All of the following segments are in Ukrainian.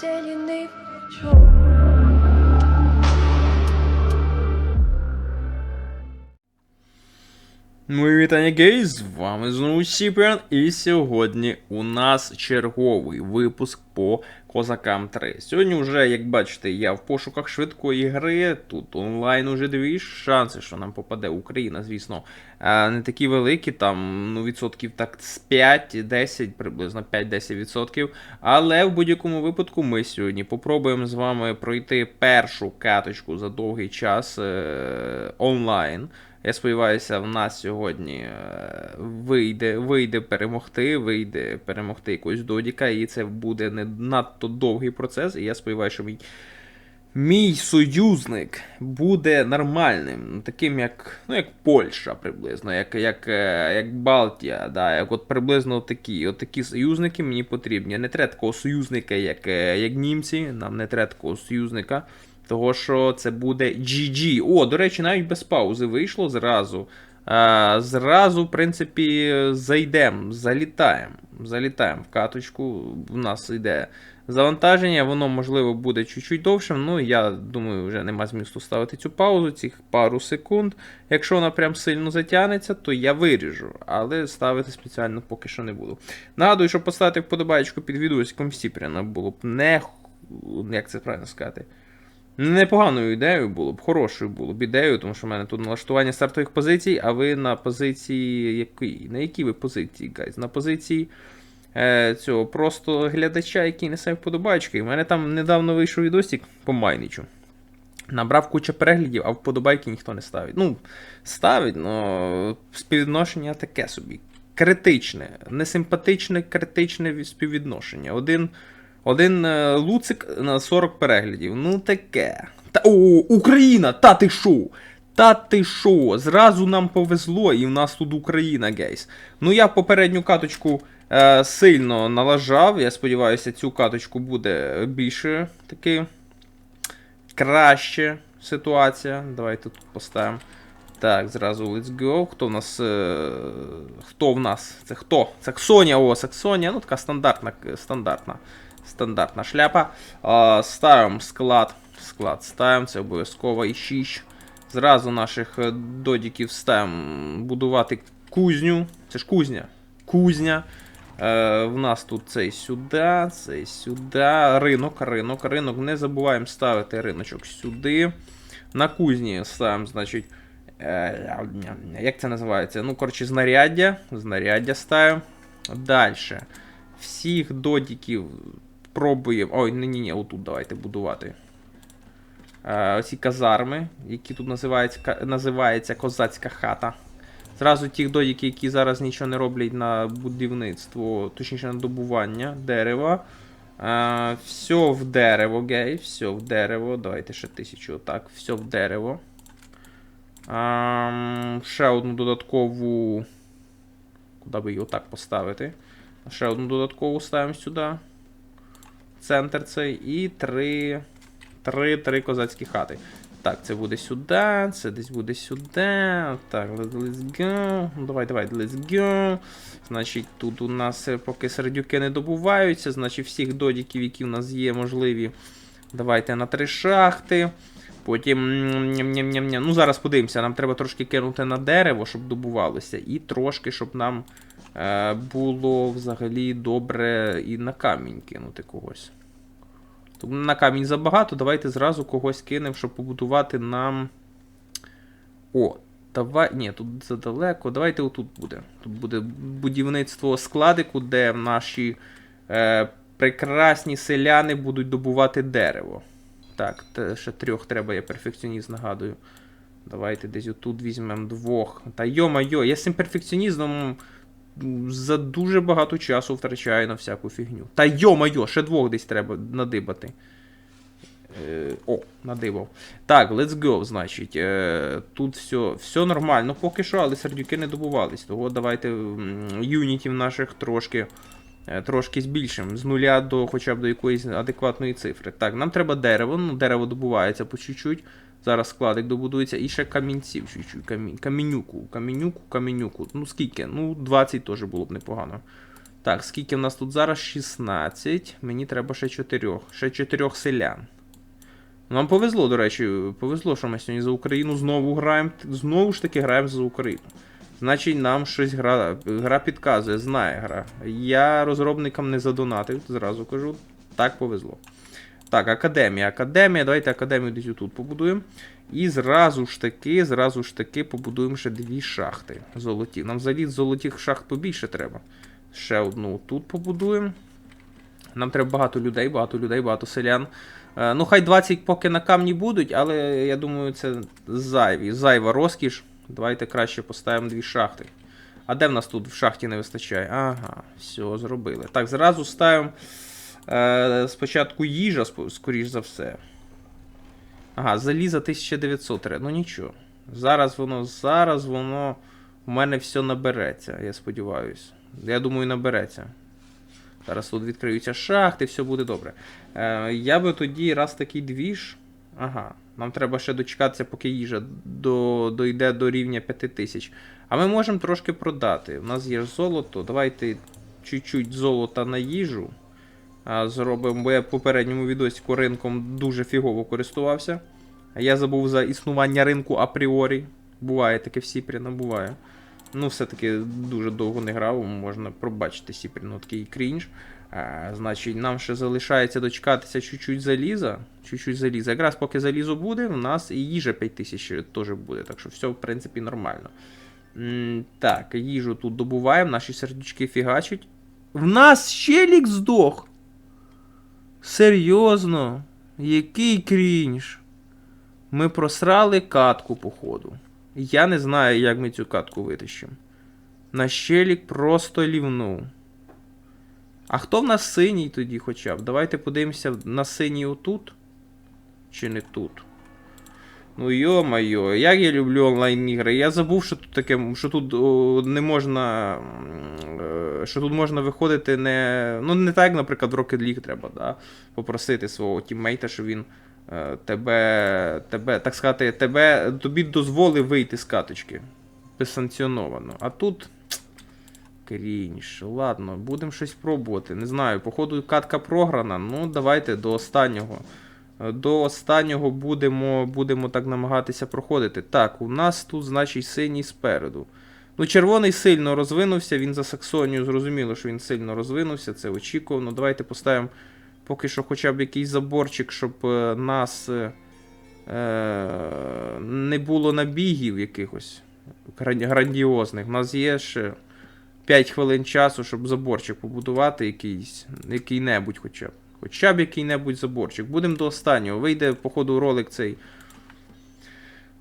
зеленый вечер. Мої вітання гейс, з вами знову Сіпіан, і сьогодні у нас черговий випуск по Козакам 3. Сьогодні вже, як бачите, я в пошуках швидкої гри. Тут онлайн уже дві шанси, що нам попаде Україна, звісно, е, не такі великі, там ну, відсотків так з 5-10, приблизно 5-10 відсотків. Але в будь-якому випадку ми сьогодні попробуємо з вами пройти першу каточку за довгий час е, онлайн. Я сподіваюся, в нас сьогодні е, вийде, вийде перемогти, вийде перемогти якогось додіка, і це буде не надто довгий процес. І я сподіваюся, що мій, мій союзник буде нормальним, таким як, ну, як Польща приблизно, як, як, е, як Балтія, да, як от приблизно такі. От такі союзники мені потрібні. Не треба такого союзника, як, е, як німці, нам не треба такого союзника. Того, що це буде GG. О, до речі, навіть без паузи вийшло зразу. А, зразу, в принципі, зайдемо, залітаємо. Залітаємо в каточку. У нас йде завантаження, воно, можливо, буде чуть-чуть довшим. Ну, я думаю, вже нема змісту ставити цю паузу, цих пару секунд. Якщо вона прям сильно затягнеться, то я виріжу. Але ставити спеціально поки що не буду. Нагадую, що поставити вподобайку під відео з Сіпряна було б не. Як це правильно сказати? Непоганою ідеєю було б, хорошою було б ідеєю, тому що в мене тут налаштування стартових позицій, а ви на позиції якій? На якій ви позиції, гайз? На позиції е, цього просто глядача, який несе вподобайки. У мене там недавно вийшов відосик по Майничу. Набрав куча переглядів, а вподобайки ніхто не ставить. Ну, ставить, але співвідношення таке собі. Критичне, несимпатичне, критичне співвідношення. Один, один е, луцик на 40 переглядів. Ну таке. Та, о, Україна! Та ти шо? Та ти шо? Зразу нам повезло, і в нас тут Україна, гейс. Ну я попередню каточку е, сильно налажав. Я сподіваюся, цю каточку буде більше таки краще ситуація. Давайте тут поставимо. Так, зразу let's go. Хто в нас. Е... Хто в нас? Це хто? Це Ксоня, о, Саксонія. Ну, така стандартна, стандартна, стандартна шляпа. А, ставимо склад. Склад ставимо, це обов'язково і 6. Зразу наших е, додіків ставимо будувати кузню. Це ж кузня. Кузня. Е, в нас тут цей сюди, цей сюди. Ринок, ринок, ринок. Не забуваємо ставити риночок сюди. На кузні ставимо, значить. Е, як це називається? Ну, коротше, знаряддя. Знаряддя ставимо. Далі. Всіх додіків пробуємо. Ой, ні, ні, ні, отут давайте будувати. Е, оці казарми, які тут називаються, називається козацька хата. Зразу ті додіки, які зараз нічого не роблять на будівництво, точніше на добування дерева. Е, все в дерево, гей, все в дерево. Давайте ще тисячу отак. Все в дерево. Ем, ще одну додаткову. Куди би її отак поставити? Ще одну додаткову ставимо сюди. Центр цей. І три. Три, три козацькі хати. Так, це буде сюди, це десь буде сюди. Так, let- let's go. Ну, Давай, давай, let's go. Значить, тут у нас е, поки сердюки не добуваються, значить всіх додіків, які в нас є, можливі. Давайте на три шахти. Потім. Ну, зараз подивимося, нам треба трошки кинути на дерево, щоб добувалося. І трошки, щоб нам було взагалі добре і на камінь кинути когось. Тому на камінь забагато, давайте зразу когось кинемо, щоб побудувати нам. О, давай. Ні, тут задалеко. Давайте отут буде. Тут буде будівництво складику, де наші е, прекрасні селяни будуть добувати дерево. Так, ще трьох треба, я перфекціоніст нагадую. Давайте десь отут візьмемо двох. Та йо-майо, я з цим перфекціонізмом за дуже багато часу втрачаю на всяку фігню. Та йо-майо, ще двох десь треба надибати. Е, о, надибав. Так, let's go, значить. Е, тут все, все нормально поки що, але сердюки не добувались. Того давайте юнітів наших трошки. е, Трошки збільшимо з нуля до хоча б до якоїсь адекватної цифри. Так, нам треба дерево, ну дерево добувається по чуть-чуть. Зараз складик добудується і ще камінців чуть-чуть. Камінь, камінюку, камінюку, камінюку. Ну скільки? Ну, 20 теж було б непогано. Так, скільки в нас тут зараз? 16. Мені треба ще 4. Ще 4 селян. Нам повезло, до речі, повезло, що ми сьогодні за Україну знову граємо. Знову ж таки граємо за Україну. Значить, нам щось гра, гра підказує, знає гра. Я розробникам не задонатив, зразу кажу. Так повезло. Так, академія. Академія, давайте академію десь тут побудуємо. І зразу ж таки, зразу ж таки побудуємо ще дві шахти золоті. Нам взагалі золотих шахт побільше треба. Ще одну тут побудуємо. Нам треба багато людей, багато людей, багато селян. Е, Ну, хай 20 поки на камні будуть, але я думаю, це зайві, зайва розкіш. Давайте краще поставимо дві шахти. А де в нас тут в шахті не вистачає? Ага, все, зробили. Так, зразу ставимо е, спочатку їжа, скоріш за все. Ага, заліза 1900. Ну нічого. Зараз воно, зараз воно у мене все набереться, я сподіваюся. Я думаю, набереться. Зараз тут відкриються шахти, все буде добре. Е, я би тоді раз такий двіж. Ага, нам треба ще дочекатися, поки їжа до, дойде до рівня 5000. А ми можемо трошки продати. У нас є золото. Давайте чуть-чуть золота на їжу. Зробимо, бо я в попередньому відосіку ринком дуже фігово користувався. Я забув за існування ринку апріорі. Буває таке в Сіпріна, буває. Ну, все-таки дуже довго не грав, можна пробачити Сіпріну такий крінж. А, значить, нам ще залишається дочекатися чуть-чуть заліза. Чуть-чуть заліза. Якраз поки залізо буде, у нас і їжа 5000 теж буде. Так що все, в принципі, нормально. М, так, їжу тут добуваємо, наші сердючки фігачать. В нас щелік здох. Серйозно? Який крінж? Ми просрали катку, походу. Я не знаю, як ми цю катку витащимо. Наш щелік просто лівнув. А хто в нас синій тоді хоча б? Давайте подивимося на синій отут. Чи не тут? Ну йо-майо, як я люблю онлайн ігри. Я забув, що тут таке, що тут о, не можна. е, Що тут можна виходити не. Ну, не так, наприклад, в Rocket League треба, да? Попросити свого тіммейта, щоб він е, тебе, тебе, так сказати, тебе, тобі дозволив вийти з каточки. Безсанкціоновано. А тут. Крінж. Ладно, будемо щось пробувати. Не знаю, походу катка програна. Ну, давайте до останнього. Е, До останнього будемо, будемо так намагатися проходити. Так, у нас тут, значить, синій спереду. Ну, червоний сильно розвинувся, він за Саксонію зрозуміло, що він сильно розвинувся, це очікувано. Давайте поставимо поки що хоча б якийсь заборчик, щоб е, нас е, е, не було набігів якихось грандіозних. У нас є ще 5 хвилин часу, щоб заборчик побудувати якийсь, який-небудь хоча б. Хоча б який-небудь заборчик. Будемо до останнього. Вийде, походу, ролик цей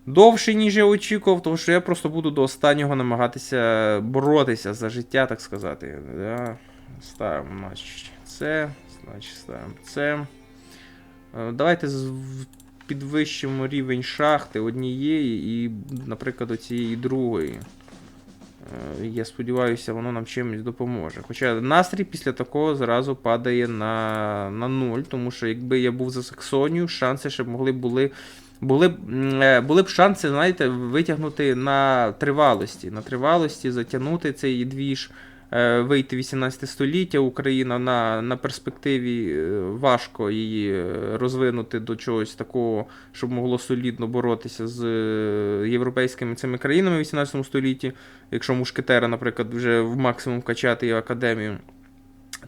довший, ніж я очікував, тому що я просто буду до останнього намагатися боротися за життя, так сказати. Да. Ставимо, значить, це. Значить, ставимо це. Е, Давайте підвищимо рівень шахти однієї і, наприклад, оцієї другої. Е, Я сподіваюся, воно нам чимось допоможе. Хоча настрій після такого зразу падає на, на нуль, тому що якби я був за Саксонію, шанси ще могли були. Були б, е, були б шанси, знаєте, витягнути на тривалості. На тривалості затягнути цей двіж, е, вийти 18 століття. Україна на, на перспективі е, важко її розвинути до чогось такого, щоб могло солідно боротися з європейськими цими країнами в 18 столітті, якщо мушкетера, наприклад, вже в максимум качати і академію.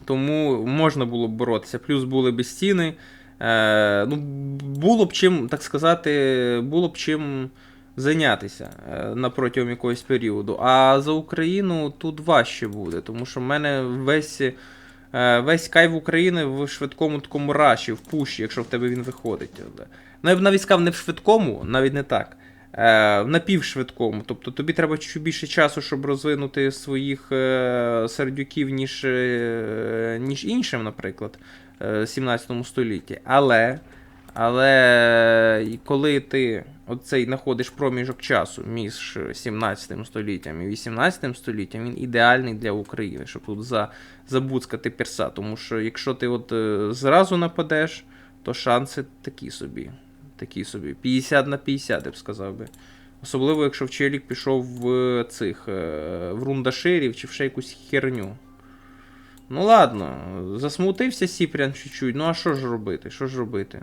Тому можна було б боротися. Плюс були б стіни. Е, ну, було б чим, так сказати, було б чим зайнятися е, на протягом якогось періоду. А за Україну тут важче буде, тому що в мене весь, е, весь кайф України в швидкому такому раші, в пуші, якщо в тебе він виходить. Ну, я б навіть сказав не в швидкому, навіть не так. В напівшвидкому. Тобто тобі треба чуть більше часу, щоб розвинути своїх сердюків, ніж, ніж іншим, наприклад, 17 столітті. Але, але коли ти оцей знаходиш проміжок часу між 17 століттям і 18 століттям, він ідеальний для України, щоб тут за, забуцкати перса. Тому що якщо ти от е, зразу нападеш, то шанси такі собі. Такі собі. 50 на 50, я б сказав би. Особливо, якщо вчелік пішов в цих е, в рундаширів чи в ще якусь херню. Ну ладно, засмутився Сіпрян чуть-чуть. Ну а що ж робити? Що ж робити?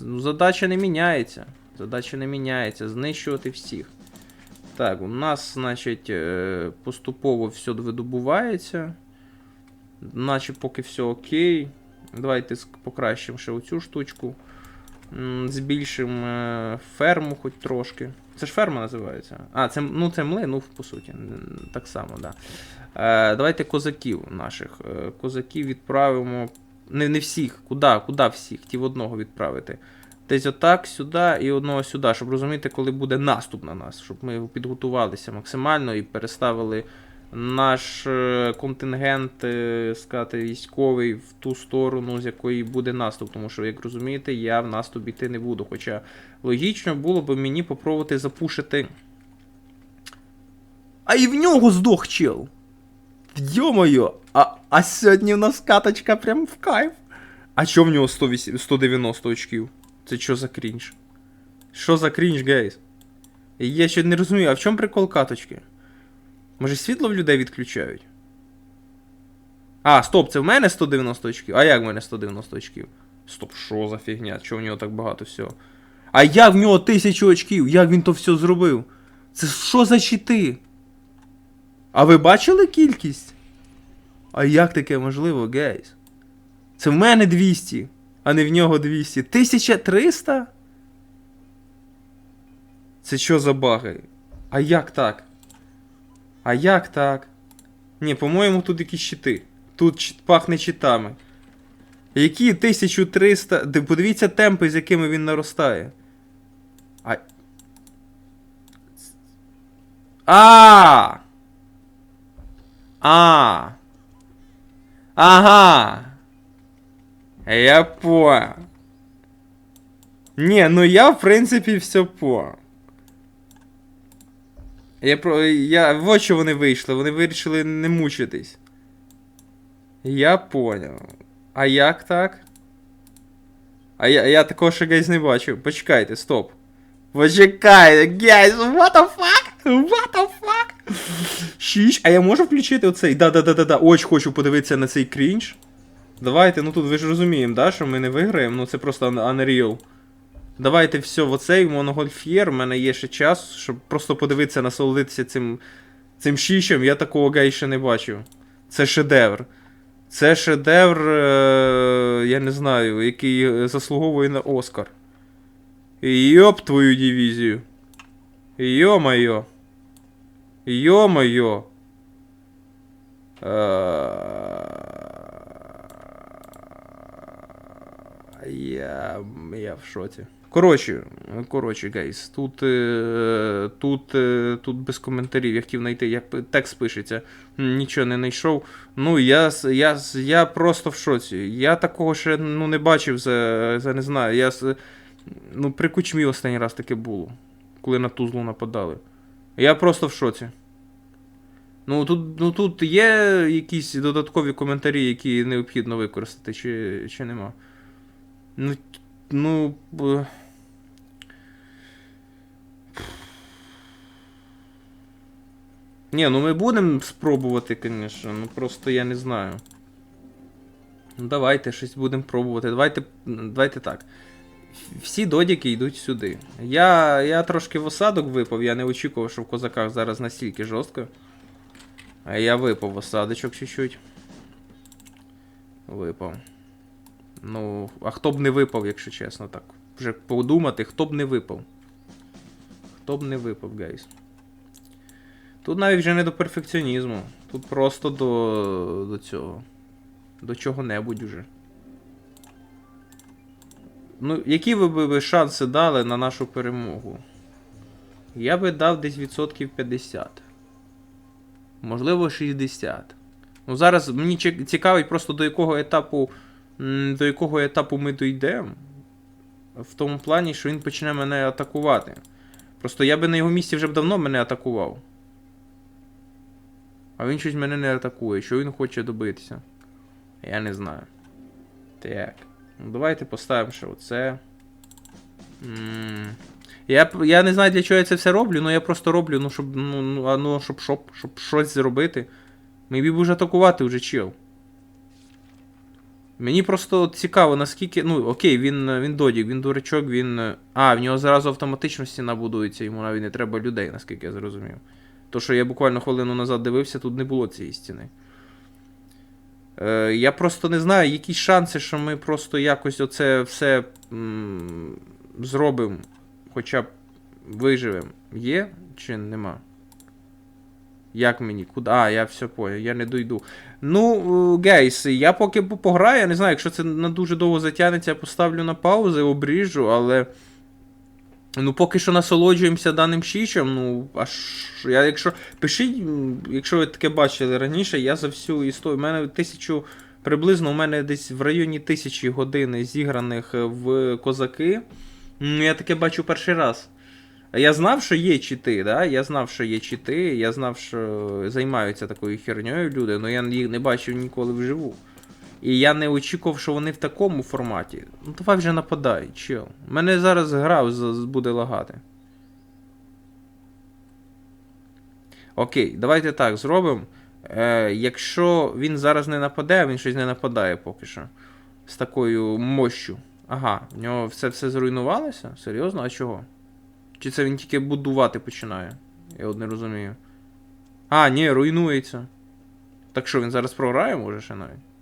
Ну, задача не міняється. Задача не міняється. Знищувати всіх. Так, у нас, значить, е, поступово все видобувається. Наче поки все окей. Давайте покращимо ще оцю штучку. Збільшимо е, ферму хоч трошки. Це ж ферма називається. А, це, ну, це млин, ну, по суті. Так само. Да. Е, давайте козаків наших. Е, козаків відправимо. Не, не всіх. Куди? Куди всіх? Ті одного відправити. Десь отак, сюди і одного сюди, щоб розуміти, коли буде наступ на нас, щоб ми підготувалися максимально і переставили наш е, контингент, е, сказати, військовий в ту сторону, з якої буде наступ. Тому що, як розумієте, я в наступ іти не буду. Хоча логічно було б мені попробувати запушити. А і в нього здох чел. Йо-моє, а, а сьогодні в нас каточка прям в кайф. А чо в нього 108, 190 очків? Це що за крінж? Що за крінж, гейс? Я ще не розумію, а в чому прикол каточки? Може світло в людей відключають? А, стоп, це в мене 190 очків. А як в мене 190 очків? Стоп, що за фігня? Чого в нього так багато всього? А як в нього 1000 очків? Як він то все зробив? Це що за чити? А ви бачили кількість? А як таке можливо, гейс? Це в мене 200, а не в нього 200. 1300? Це що за баги? А як так? А як так? Ні, по-моєму, тут якісь щити. Тут пахне читами. Які 1300. Де- Подивіться темпи, з якими він наростає. А. А! А! Ага! Я понял. Не, ну я в принципі все понял. Я про. Я. Вот що вони вийшли, вони вирішили не мучитись. Я понял. А як так? А я, я такого ще гейс не бачив. Почекайте, стоп. Почекайте, гейс, what the fuck? What the fuck? Шіш, а я можу включити оцей? Да-да-да-да-да. Очень хочу подивитися на цей крінж. Давайте, ну тут ви ж розуміємо, да, що ми не виграємо, ну це просто Unreal. Давайте все, в оцей моногольф'єр, у мене є ще час, щоб просто подивитися, насолодитися цим, цим шішем. Я такого гей ще не бачив. Це шедевр. Це шедевр, е, я не знаю, який е, заслуговує на Оскар. Йоп твою дивізію. Йо-моє. Йо-моє. Е, Я, я в шоці. Коротше, коротше, гейс, тут, е, тут, е, тут без коментарів. Я хотів знайти, як текст пишеться. Нічого не знайшов. Ну, я, я, я просто в шоці. Я такого ще ну, не бачив за, за не знаю. Я, ну, при кучмі останній раз таке було, коли на Тузлу нападали. Я просто в шоці. Ну тут, ну, тут є якісь додаткові коментарі, які необхідно використати, чи, чи нема. Ну, ну. Ні, ну ми будемо спробувати, звісно, ну просто я не знаю. Ну давайте щось будемо пробувати. Давайте, давайте так. Всі додіки йдуть сюди. Я, я трошки в осадок випав, я не очікував, що в козаках зараз настільки жорстко. А я випав в осадочок чуть-чуть. Випав. Ну, а хто б не випав, якщо чесно, так. Вже подумати, хто б не випав. Хто б не випав, гайс. Тут навіть вже не до перфекціонізму. Тут просто до, до цього. До чого-небудь уже. Ну, які ви б шанси дали на нашу перемогу? Я би дав десь відсотків 50. Можливо, 60. Ну, зараз мені цікавить просто до якого етапу. До якого етапу ми дійдемо. В тому плані, що він почне мене атакувати. Просто я би на його місці вже б давно мене атакував. А він щось мене не атакує. Що він хоче добитися? Я не знаю. Так. Ну, давайте поставимо ще оце. М, Я, я не знаю, для чого я це все роблю, але я просто роблю, ну, щоб, ну, ну, ну, щоб, щоб, щоб щось зробити. Мій б уже атакувати вже чел. Мені просто цікаво, наскільки. Ну, окей, він, він додік, він дурачок, він. А, в нього зразу автоматично стіна будується, йому навіть не треба людей, наскільки я зрозумів. То, що я буквально хвилину назад дивився, тут не було цієї стіни. Е, я просто не знаю, які шанси, що ми просто якось оце все м- зробимо, хоча б виживемо. Є чи нема? Як мені? Куди? А, я все понял, я не дойду. Ну, е, гейс, я поки пограю, я не знаю, якщо це на дуже довго затягнеться, я поставлю на паузу, обріжу, але. Ну, поки що насолоджуємося даним щічем, ну, аж я якщо. Пишіть, якщо ви таке бачили раніше, я за всю історію. У мене тисячу. Приблизно у мене десь в районі тисячі годин зіграних в козаки. Я таке бачу перший раз. Я знав, що є чити, да? Я знав, що є чити, я знав, що займаються такою херньою люди, але я їх не бачив ніколи вживу. І я не очікував, що вони в такому форматі. Ну давай вже нападай, чел. Мене зараз гра буде лагати. Окей, давайте так зробимо. Е, якщо він зараз не нападе, він щось не нападає поки що. З такою мощю. Ага, в нього все, все зруйнувалося? Серйозно? А чого? Чи це він тільки будувати починає? Я от не розумію. А, ні, руйнується. Так що, він зараз програє, може ще навіть?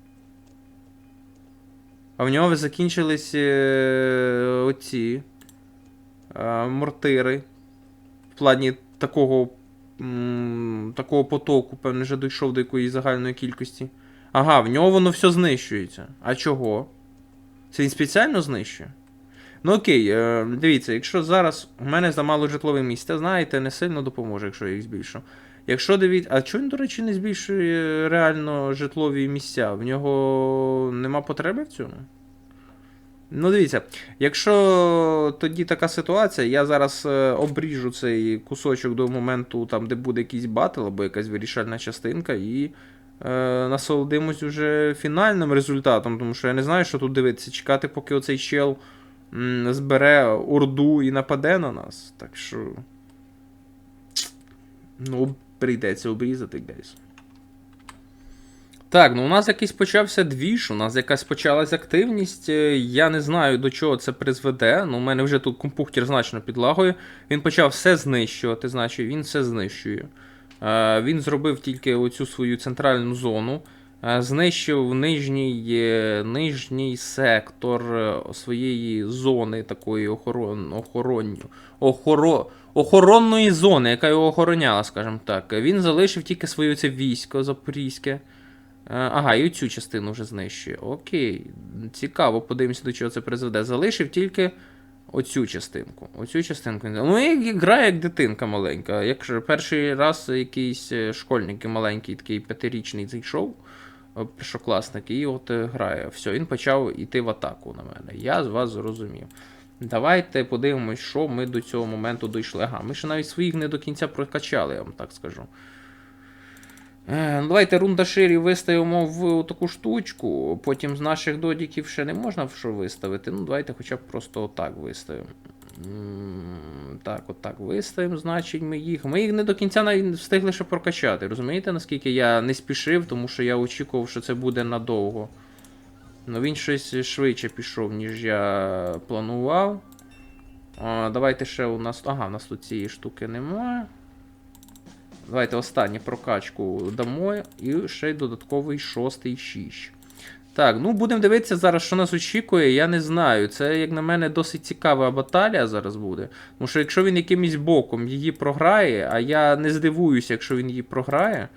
А в нього закінчились е, оці е, мортири. В плані такого. такого потоку, певно, вже дійшов до якоїсь загальної кількості. Ага, в нього воно все знищується. А чого? Це він спеціально знищує? Ну окей, е, дивіться, якщо зараз у мене замало житлове місця, знаєте, не сильно допоможе, якщо я їх збільшу. Якщо дивіться. А чого він, до речі, не збільшує реально житлові місця? В нього нема потреби в цьому? Ну, дивіться, якщо тоді така ситуація, я зараз е, обріжу цей кусочок до моменту, там, де буде якийсь батл або якась вирішальна частинка, і е, насолодимось уже фінальним результатом, тому що я не знаю, що тут дивитися. Чекати, поки оцей чел м, збере орду і нападе на нас. Так що. Ну, прийдеться обрізати, гейс. Так, ну у нас якийсь почався двіж, у нас якась почалась активність. е, Я не знаю до чого це призведе. Ну, у мене вже тут компухтер значно підлагує. Він почав все знищувати, значить він все знищує. Е, Він зробив тільки оцю свою центральну зону. Е, Знищив нижній, е, нижній сектор е, своєї зони такої охорон, охоронню, охоро, охоронної зони, яка його охороняла, скажімо так. Він залишив тільки своє це військо запорізьке. Ага, і цю частину вже знищує. Окей. Цікаво, подивимося, до чого це призведе. Залишив тільки оцю частинку. Оцю частинку. Ну, і грає як дитинка маленька. Якщо перший раз якийсь школьник маленький, такий п'ятирічний зайшов, першокласник, і от е, грає. Все, він почав іти в атаку на мене. Я з вас зрозумів. Давайте подивимось, що ми до цього моменту дійшли. Ага, ми ще навіть своїх не до кінця прокачали, я вам так скажу. Е, ну, давайте рундаширі виставимо в таку штучку. Потім з наших додіків ще не можна що виставити. Ну, давайте хоча б просто отак виставимо. Так, отак виставимо, значить, ми їх. Ми їх не до кінця навіть встигли ще прокачати. Розумієте, наскільки я не спішив, тому що я очікував, що це буде надовго. Ну він щось швидше пішов, ніж я планував. А, давайте ще у нас. Ага, у нас тут цієї штуки немає. Давайте останню прокачку дамо. І ще й додатковий шостий 6. Так, ну будемо дивитися зараз, що нас очікує. Я не знаю. Це, як на мене, досить цікава баталія зараз буде. Тому що якщо він якимось боком її програє, а я не здивуюся, якщо він її програє,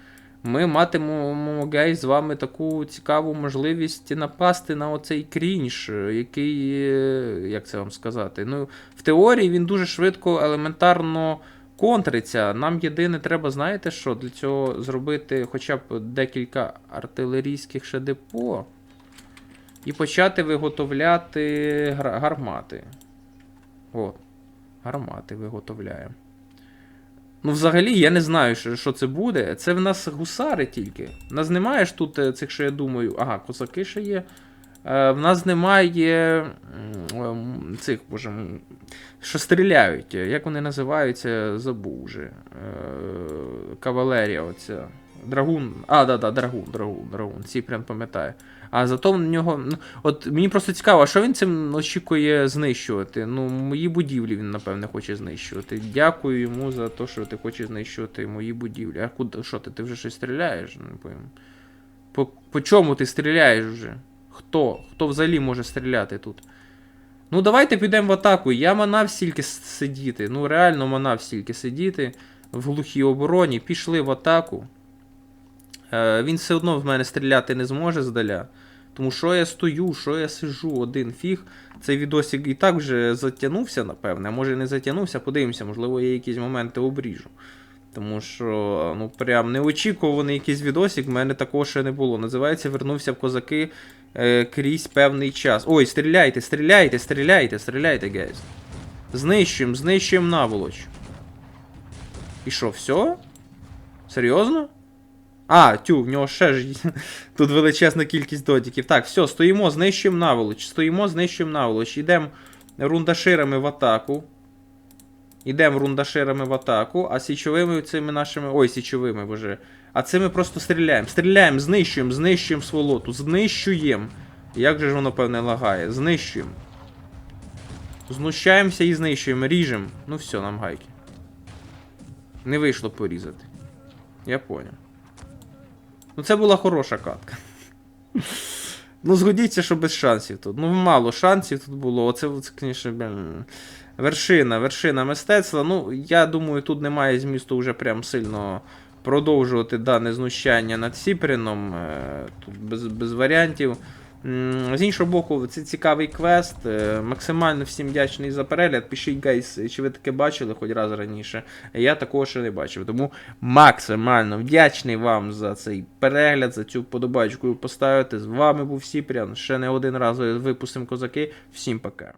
ми матимемо гей з вами таку цікаву можливість напасти на оцей крінж, який, е, як це вам сказати, ну, в теорії він дуже швидко, елементарно контриться. Нам єдине треба, знаєте що, для цього зробити хоча б декілька артилерійських ще депо і почати виготовляти гармати. От. Гармати виготовляємо. Ну, взагалі, я не знаю, що, це буде. Це в нас гусари тільки. В нас немає ж тут е, цих, що я думаю. Ага, козаки ще є. Е, в нас немає ем, цих, боже, що стріляють. Як вони називаються, забув вже. Е, кавалерія оця. Драгун. А, да, да, драгун, драгун, драгун. Ці прям пам'ятаю. А зато в нього. Ну, от мені просто цікаво, що він цим очікує знищувати? Ну, мої будівлі він, напевне, хоче знищувати. Дякую йому за те, що ти хочеш знищувати мої будівлі. А куди що ти? Ти вже щось стріляєш? Не пойму. По, по чому ти стріляєш вже? Хто? Хто взагалі може стріляти тут? Ну, давайте підемо в атаку. Я манав стільки сидіти. Ну, реально манав стільки сидіти в глухій обороні. Пішли в атаку. Е, він все одно в мене стріляти не зможе здаля. Тому що я стою, що я сижу один фіг. Цей відосик і так вже затягнувся, напевне. А може не затягнувся, подивимося, можливо, я якісь моменти обріжу. Тому що, ну, прям неочікуваний якийсь відосик, в мене такого ще не було. Називається Вернувся в козаки е, крізь певний час. Ой, стріляйте, стріляйте, стріляйте, стріляйте, гейс. Знищуємо, знищуємо наволоч. І що, все? Серйозно? А, тю, в нього ще ж тут величезна кількість додіків. Так, все, стоїмо, знищуємо наволоч. Стоїмо, знищуємо наволоч. Йдемо рундаширами в атаку. Йдемо рундаширами в атаку, а січовими цими нашими. Ой, січовими, боже. А цими просто стріляємо. Стріляємо, знищуємо, знищуємо сволоту, знищуємо. Як же ж воно, певне, лагає? Знищуємо. Знущаємося і знищуємо, ріжемо. Ну все, нам гайки. Не вийшло порізати. Я поняв. Ну, це була хороша катка. Ну, згодіться, що без шансів тут. Ну, мало шансів тут було. Оце, це звісно, вершина, вершина мистецтва. Ну, я думаю, тут немає змісту вже прям сильно продовжувати дане знущання над Сіпріном. Е, Тут без, без варіантів. З іншого боку, це цікавий квест. е, Максимально всім вдячний за перегляд. Пишіть, гайс, чи ви таке бачили хоч раз раніше. Я такого ще не бачив. Тому максимально вдячний вам за цей перегляд, за цю подобачку поставити. З вами був Сіпрян. Ще не один раз випустимо козаки. Всім пока.